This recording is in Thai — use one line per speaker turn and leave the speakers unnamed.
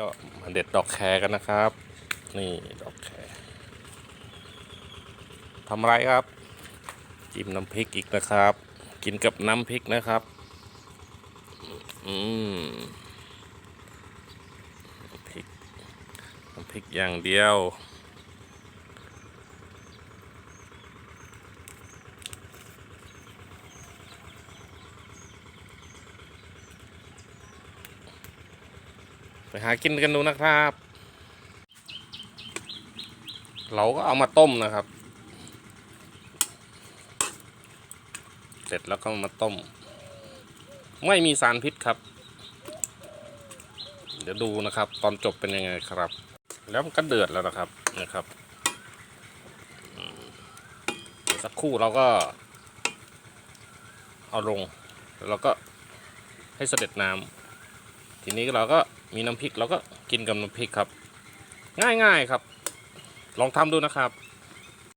ก็มาเด็ดดอกแครกันนะครับ นี่ดอกแครทำไรครับ จิ้มน้ำพริกอีกนะครับ กินกับน้ำพริกนะครับ อืมน้ำพริกน้ำพริกอย่างเดียว ไปหากินกันดูนะครับ เราก็เอามาต้มนะครับ เสร็จแล้วก็มาต้ม ไม่มีสารพิษครับ เดี๋ยวดูนะครับ ตอนจบเป็นยังไงครับ แล้วมันก็เดือดแล้วนะครับนะครับสักครู่เราก็ เอาลงแล้วเราก็ให้เสด็จน้ำทีนี้เราก็ มีน้ำพริกเราก็กินกับน้ำพริกครับ ง่ายๆครับ ลองทำดูนะครับ